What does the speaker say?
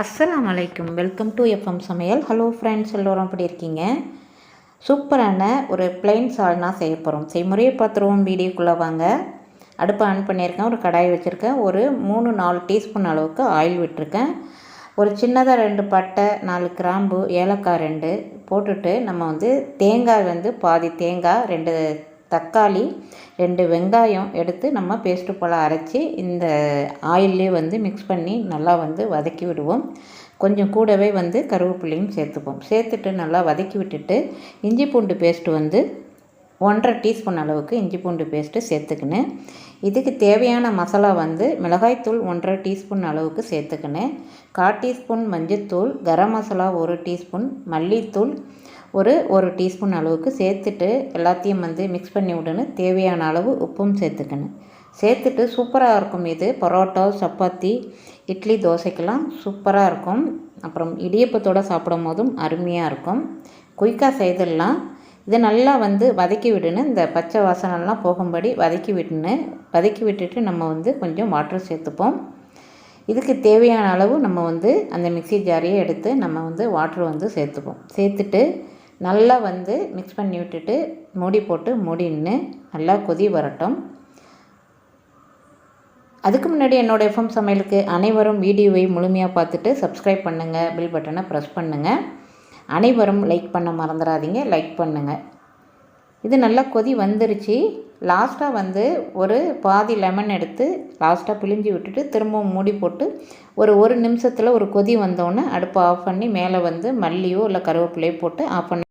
அஸ்ஸலாம் வலைக்கும் welcome to FM சமையல். ஹலோ ஃப்ரெண்ட்ஸ் எல்லோரும் எப்படி இருக்கீங்க? சூப்பரான ஒரு பிளெயின் சால்னா செய்ய போகிறோம் செய்முறையை பார்த்துருவோம் வீடியோக்குள்ளே வாங்க. அடுப்பை ஆன் பண்ணியிருக்கேன். ஒரு கடாய் வச்சுருக்கேன். ஒரு மூணு நாலு டீஸ்பூன் அளவுக்கு ஆயில் விட்டுருக்கேன். ஒரு சின்னதாக ரெண்டு பட்டை நாலு கிராம்பு ஏலக்காய் ரெண்டு போட்டுட்டு நம்ம வந்து தேங்காய் வந்து பாதி தேங்காய் ரெண்டு தக்காளி ரெண்டு வெங்காயம் எடுத்து நம்ம பேஸ்ட்டு போல் அரைச்சி இந்த ஆயிலே வந்து மிக்ஸ் பண்ணி நல்லா வந்து வதக்கி விடுவோம். கொஞ்சம் கூடவே வந்து கருவேப்பிலையும் சேர்த்துப்போம். சேர்த்துட்டு நல்லா வதக்கி விட்டுட்டு இஞ்சி பூண்டு பேஸ்ட்டு வந்து ஒன்றரை டீஸ்பூன் அளவுக்கு இஞ்சி பூண்டு பேஸ்ட்டு சேர்த்துக்கினேன். இதுக்கு தேவையான மசாலா வந்து மிளகாய்த்தூள் ஒன்றரை டீஸ்பூன் அளவுக்கு சேர்த்துக்கினேன். கால் டீஸ்பூன் மஞ்சத்தூள் கரம் மசாலா ஒரு டீஸ்பூன் மல்லித்தூள் ஒரு ஒரு டீஸ்பூன் அளவுக்கு சேர்த்துட்டு எல்லாத்தையும் வந்து மிக்ஸ் பண்ணி விடணும். தேவையான அளவு உப்பும் சேர்த்துக்கணும். சேர்த்துட்டு சூப்பராக இருக்கும் இது. பரோட்டா சப்பாத்தி இட்லி தோசைக்கெல்லாம் சூப்பராக இருக்கும். அப்புறம் இடியப்பத்தோடு சாப்பிடும் போதும் அருமையாக இருக்கும். குயிக்காக செய்திடலாம். இதை நல்லா வந்து வதக்கி விடணும். இந்த பச்சை வாசனெல்லாம் போகும்படி வதக்கி விடணும் வதக்கி விட்டுட்டு நம்ம வந்து கொஞ்சம் வாட்டர் சேர்த்துப்போம். இதுக்கு தேவையான அளவு நம்ம வந்து அந்த மிக்சி ஜாரியை எடுத்து நம்ம வந்து வாட்டர் வந்து சேர்த்துப்போம். சேர்த்துட்டு நல்லா வந்து மிக்ஸ் பண்ணி விட்டுட்டு மூடி போட்டு மூடின்னு நல்லா கொதி வரட்டும். அதுக்கு முன்னாடி என்னோடய எஃப்எம் சமையலுக்கு அனைவரும் வீடியோவை முழுமையாக பார்த்துட்டு சப்ஸ்கிரைப் பண்ணுங்கள் பில் பட்டனை ப்ரெஸ் பண்ணுங்கள் அனைவரும் லைக் பண்ண மறந்துடாதீங்க லைக் பண்ணுங்கள் இது நல்லா கொதி வந்துருச்சு. லாஸ்ட்டாக வந்து ஒரு பாதி லெமன் எடுத்து லாஸ்ட்டாக பிழிஞ்சி விட்டுட்டு திரும்பவும் மூடி போட்டு ஒரு ஒரு நிமிஷத்தில் ஒரு கொதி வந்தோடனே அடுப்பை ஆஃப் பண்ணி மேலே வந்து மல்லியோ இல்லை கருவேப்பிலையோ போட்டு ஆஃப் பண்ணி